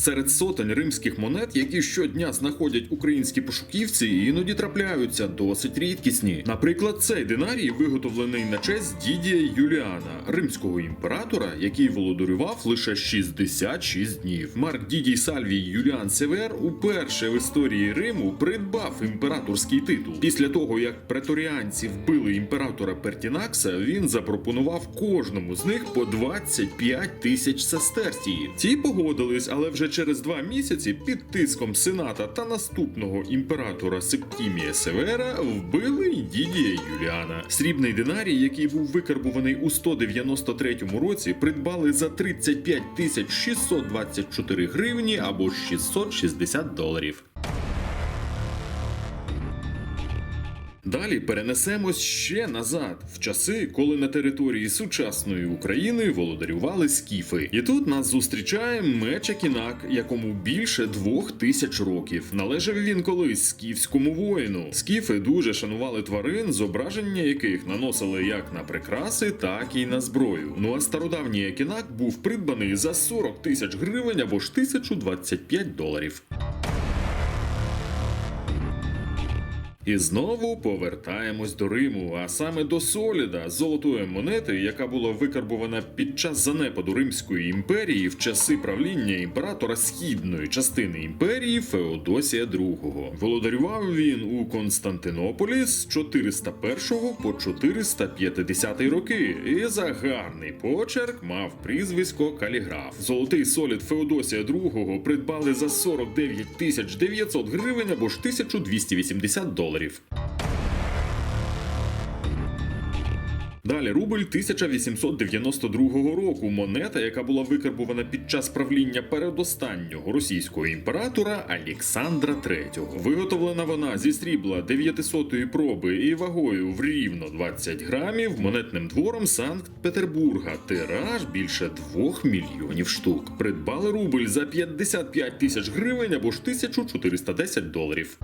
Серед сотень римських монет, які щодня знаходять українські пошуківці, іноді трапляються досить рідкісні. Наприклад, цей динарій виготовлений на честь Дідія Юліана, римського імператора, який володарював лише 66 днів. Марк Дідій Сальвій Юліан Север уперше в історії Риму придбав імператорський титул. Після того, як преторіанці вбили імператора Пертінакса, він запропонував кожному з них по 25 тисяч сестерції. Ті погодились, але вже через два місяці під тиском сената та наступного імператора Септімія Севера вбили Дідія Юліана. Срібний динарій, який був викарбуваний у 193 році, придбали за 35 тисяч 624 гривні або 660 доларів. Далі перенесемось ще назад, в часи, коли на території сучасної України володарювали скіфи. І тут нас зустрічає меч Акінак, якому більше двох тисяч років. Належав він колись скіфському воїну. Скіфи дуже шанували тварин, зображення яких наносили як на прикраси, так і на зброю. Ну а стародавній Акінак був придбаний за 40 тисяч гривень або ж 1025 доларів. І знову повертаємось до Риму, а саме до Соліда, золотої монети, яка була викарбувана під час занепаду Римської імперії в часи правління імператора східної частини імперії Феодосія II. Володарював він у Константинополі з 401 по 450 роки, і за гарний почерк мав прізвисько Каліграф. Золотий солід Феодосія II придбали за 49 тисяч 900 гривень або ж 1280 доларів. Далі рубль 1892 року. Монета, яка була викарбувана під час правління передостаннього російського імператора Олександра III. Виготовлена вона зі срібла 900-ї проби і вагою в рівно 20 грамів монетним двором Санкт-Петербурга. Тираж більше 2 мільйонів штук. Придбали рубль за 55 тисяч гривень або ж 1410 доларів.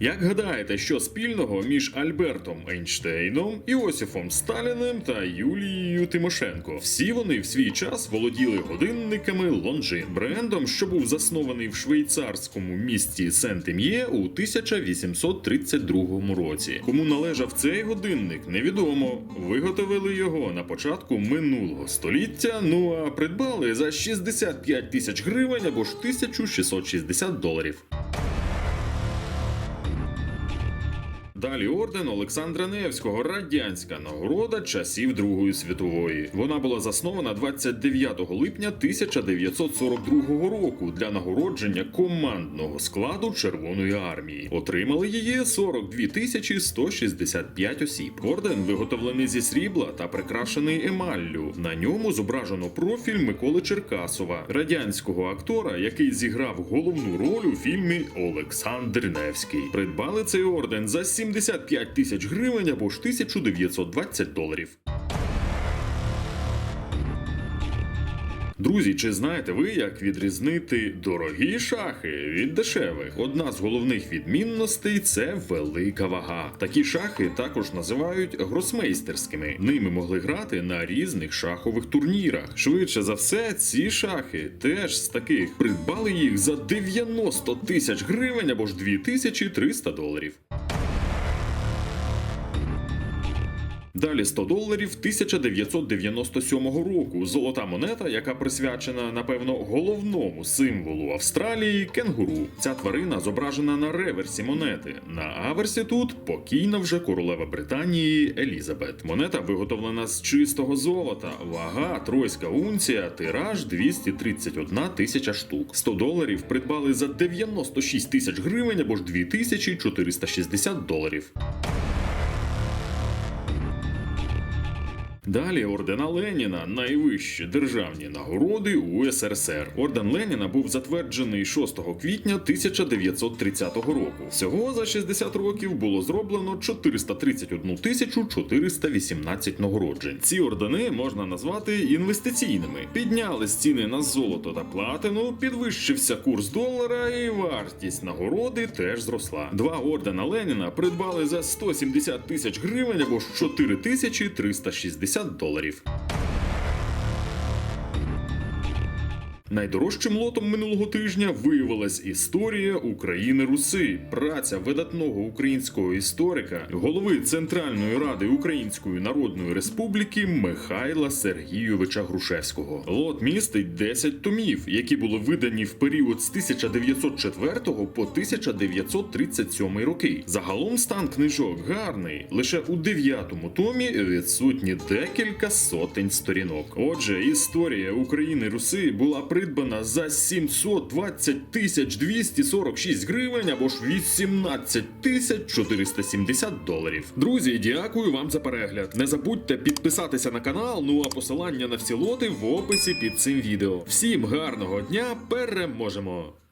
Як гадаєте, що спільного між Альбертом Ейнштейном, Іосифом Сталіним та Юлією Тимошенко? Всі вони в свій час володіли годинниками Лонжин, брендом, що був заснований в швейцарському місті Сент-Ем'є у 1832 році. Кому належав цей годинник, невідомо. Виготовили його на початку минулого століття. Ну а придбали за 65 тисяч гривень або ж 1660 доларів. Далі орден Олександра Невського, радянська нагорода часів Другої світової. Вона була заснована 29 липня 1942 року для нагородження командного складу Червоної армії. Отримали її 42 тисячі 165 осіб. Орден виготовлений зі срібла та прикрашений емаллю. На ньому зображено профіль Миколи Черкасова, радянського актора, який зіграв головну роль у фільмі Олександр Невський. Придбали цей орден за 75 тисяч гривень або ж 1920 доларів. Друзі, чи знаєте ви, як відрізнити дорогі шахи від дешевих? Одна з головних відмінностей це велика вага. Такі шахи також називають гросмейстерськими. Ними могли грати на різних шахових турнірах. Швидше за все, ці шахи теж з таких придбали їх за 90 тисяч гривень або ж 2300 доларів. Далі 100 доларів 1997 року. Золота монета, яка присвячена, напевно, головному символу Австралії кенгуру. Ця тварина зображена на реверсі монети. На аверсі тут покійна вже королева Британії Елізабет. Монета виготовлена з чистого золота. Вага тройська унція, тираж 231 тисяча штук. 100 доларів придбали за 96 тисяч гривень або ж 2460 доларів. Далі ордена Леніна найвищі державні нагороди у СРСР. Орден Леніна був затверджений 6 квітня 1930 року. Всього за 60 років було зроблено 431 418 нагороджень. Ці ордени можна назвати інвестиційними. Підняли ціни на золото та платину, підвищився курс долара, і вартість нагороди теж зросла. Два ордена Леніна придбали за 170 тисяч гривень або ж 4360 50 доларів. Найдорожчим лотом минулого тижня виявилась історія України Руси, праця видатного українського історика, голови Центральної ради Української Народної Республіки Михайла Сергійовича Грушевського. Лот містить 10 томів, які були видані в період з 1904 по 1937 роки. Загалом стан книжок гарний. Лише у дев'ятому томі відсутні декілька сотень сторінок. Отже, історія України Руси була придбана за 720 тисяч 246 гривень або ж 18 тисяч 470 доларів. Друзі, дякую вам за перегляд. Не забудьте підписатися на канал. Ну а посилання на всі лоти в описі під цим відео. Всім гарного дня, переможемо!